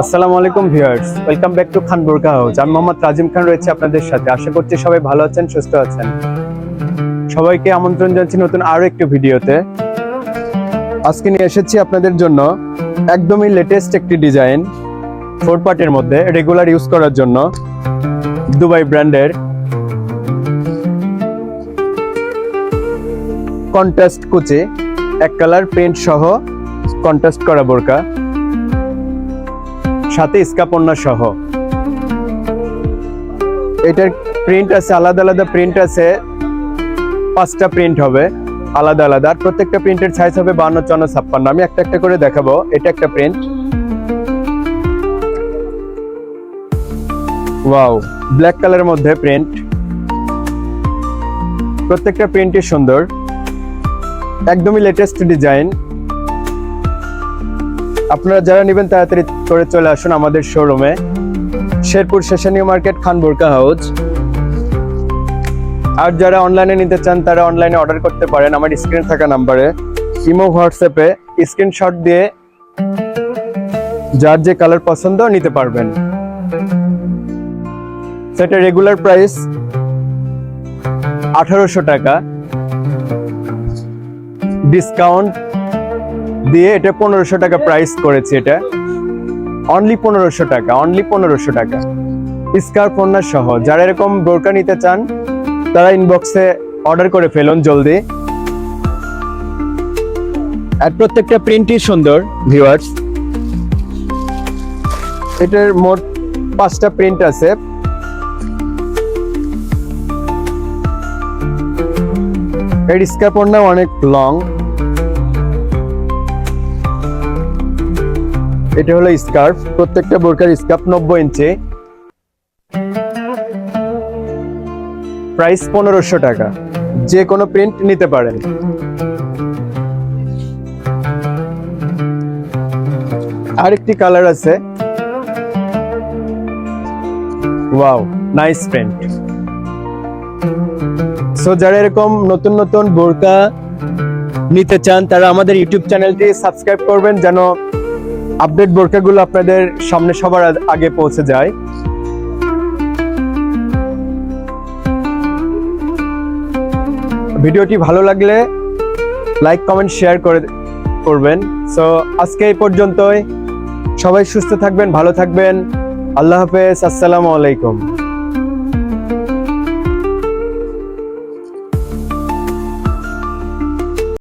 আসসালামু আলাইকুম viewers, welcome back to Khan Borka house. আমি মোহাম্মদ রাজিম খান রয়েছে আপনাদের সাথে। আশা করছি সবাই ভালো আছেন, সুস্থ আছেন। সবাইকে আমন্ত্রণ জানাচ্ছি নতুন আরও একটি ভিডিওতে। আজকে নিয়ে এসেছি আপনাদের জন্য একদমই লেটেস্ট একটি ডিজাইন ফোর পার্টের মধ্যে রেগুলার ইউজ করার জন্য দুবাই ব্র্যান্ডের কন্ট্রাস্ট কুচি, এক কালার প্রিন্ট সহ কন্ট্রাস্ট করা বোরকা, সাথে স্কাপন্না সহ। এটার প্রিন্ট আছে, আলাদা আলাদা প্রিন্ট আছে, পাঁচটা প্রিন্ট হবে, আলাদা আলাদা। আর প্রত্যেকটা প্রিন্টের সাইজ হবে বান্ন চন্ন ছাপ্পান্ন। আমি একটা একটা করে দেখাবো, এটা একটা প্রিন্ট ওয়াও ব্ল্যাক কালারের মধ্যে প্রিন্ট প্রত্যেকটা প্রিন্টই সুন্দর। একদমই লেটেস্ট ডিজাইন আপনারা যারা নেবেন তাড়াতাড়ি করে চলে আসুন আমাদের শোরুমে শেরপুর সেশনীয় মার্কেট খান বোরকা হাউস। আর যারা অনলাইনে নিতে চান, তারা অনলাইনে অর্ডার করতে পারেন। আমার স্ক্রিনে থাকা নাম্বারে ইমো হোয়াটসঅ্যাপে স্ক্রিনশট দিয়ে যার যে কালার পছন্দ নিতে পারবেন। সেটা রেগুলার প্রাইস আঠারোশো টাকা। ডিসকাউন্ট দিয়ে এটা পনেরোশো টাকা প্রাইস করেছি এটা। অনলি পনেরোশো টাকা অনলি পনেরোশো টাকা। স্কার্ফ ওনার সহ, যারা এরকম বোরকা নিতে চান, তারা ইনবক্সে অর্ডার করে ফেলুন জলদি। আর প্রত্যেকটা প্রিন্টই সুন্দর ভিউয়ার্স এটার মোট পাঁচটা প্রিন্ট আছে। এর স্কার্ফ ওড়না অনেক লং এটা হলো স্কার্ফ, প্রত্যেকটা বোরকার স্কার্ফ নব্বই ইঞ্চি। প্রাইস পনেরোশো টাকা। যে কোনো প্রিন্ট নিতে পারেন। আরেকটি কালার আছে। Wow, nice print. সো যারা এরকম নতুন নতুন বোরকা নিতে চান, তারা আমাদের ইউটিউব চ্যানেলটি সাবস্ক্রাইব করবেন যেন আপডেট বোরকাগুলো আপনাদের সামনে সবার আগে পৌঁছে যায়। ভিডিওটি ভালো লাগলে লাইক, কমেন্ট, শেয়ার করে করবেন। সো আজকে এই পর্যন্তই। সবাই সুস্থ থাকবেন, ভালো থাকবেন। আল্লাহ হাফেজ, আসসালামু আলাইকুম।